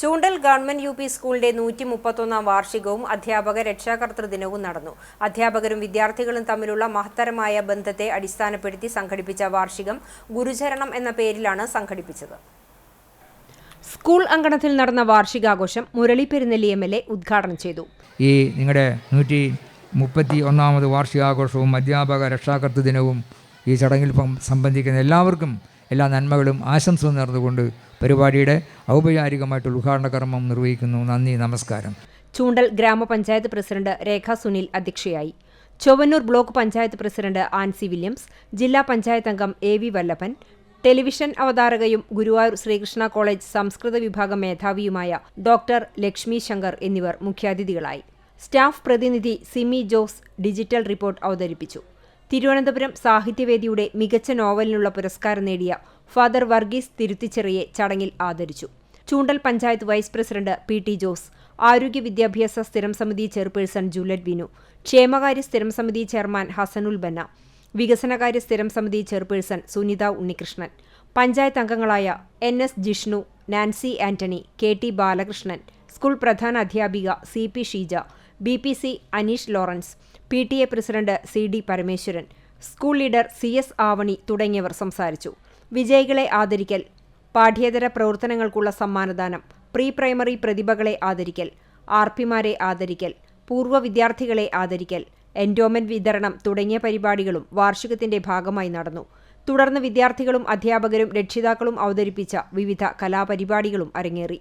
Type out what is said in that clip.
ചൂണ്ടൽ government U P സ്കൂളിന്റെ നൂറ്റി മുപ്പത്തൊന്നാം വാർഷികവും അധ്യാപക രക്ഷാകർത്തൃ ദിനവും നടന്നു. അധ്യാപകരും വിദ്യാർത്ഥികളും തമ്മിലുള്ള മഹത്തരമായ ബന്ധത്തെ അടിസ്ഥാനപ്പെടുത്തി സംഘടിപ്പിച്ച വാർഷികം ഗുരുചരണം എന്ന പേരിലാണ് സംഘടിപ്പിച്ചത്. സ്കൂൾ അങ്കണത്തിൽ നടന്ന വാർഷികാഘോഷം Murali Perunnelli M L A ഉദ്ഘാടനം ചെയ്തു. ഈ നിങ്ങളുടെ നൂറ്റി മുപ്പത്തി ഒന്നാമത് വാർഷികാഘോഷവും അധ്യാപക രക്ഷാകർത്തൃ ദിനവും ഈ ചടങ്ങിൽ സംബന്ധിക്കുന്ന എല്ലാവർക്കും എല്ലാ നന്മകളും ആശംസ നേർന്നുകൊണ്ട് പരിപാടിയുടെ ഔപചാരികമായിട്ടുള്ള ഉദ്ഘാടന കർമ്മം നിർവഹിക്കുന്നു. നന്ദി നമസ്കാരം. ചൂണ്ടൽ ഗ്രാമപഞ്ചായത്ത് പ്രസിഡന്റ് രേഖ സുനിൽ അധ്യക്ഷയായി. Chowwannur block panchayat president Ancy Williams ജില്ലാ പഞ്ചായത്ത് അംഗം എ വി വല്ലഭൻ ടെലിവിഷൻ അവതാരകയും ഗുരുവായൂർ ശ്രീകൃഷ്ണ കോളേജ് സംസ്കൃത വിഭാഗം മേധാവിയുമായ ഡോക്ടർ ലക്ഷ്മി ശങ്കർ എന്നിവർ മുഖ്യാതിഥികളായി. സ്റ്റാഫ് പ്രതിനിധി സിമി ജോസ് ഡിജിറ്റൽ റിപ്പോർട്ട് അവതരിപ്പിച്ചു. തിരുവനന്തപുരം സാഹിത്യവേദിയുടെ മികച്ച നോവലിനുള്ള പുരസ്കാരം നേടിയ ഫാദർ വർഗീസ് തിരുത്തിച്ചെറിയെ ചടങ്ങിൽ ആദരിച്ചു. Choondal panchayat vice president P T Jose ആരോഗ്യ വിദ്യാഭ്യാസ സ്ഥിരം സമിതി ചെയർപേഴ്സൺ ജൂലറ്റ് വിനു ക്ഷേമകാര്യ സ്ഥിരം സമിതി ചെയർമാൻ ഹസനുൽ ബന്ന വികസനകാര്യ സ്ഥിരം സമിതി ചെയർപേഴ്സൺ സുനിത ഉണ്ണികൃഷ്ണൻ പഞ്ചായത്ത് അംഗങ്ങളായ N S Jishnu Nancy Antony K T Balakrishnan school പ്രധാന അധ്യാപിക C P Sheeja B P C Aneesh Lawrence P T A president C D Parameswaran school leader C S Avani തുടങ്ങിയവർ സംസാരിച്ചു. വിജയികളെ ആദരിക്കൽ പാഠ്യേതര പ്രവർത്തനങ്ങൾക്കുള്ള സമ്മാനദാനം പ്രീ പ്രൈമറി പ്രതിഭകളെ ആദരിക്കൽ R പിമാരെ ആദരിക്കൽ പൂർവ വിദ്യാർത്ഥികളെ ആദരിക്കൽ endowment വിതരണം തുടങ്ങിയ പരിപാടികളും വാർഷികത്തിന്റെ ഭാഗമായി നടന്നു. തുടർന്ന് വിദ്യാർത്ഥികളും അധ്യാപകരും രക്ഷിതാക്കളും അവതരിപ്പിച്ച വിവിധ കലാപരിപാടികളും അരങ്ങേറി.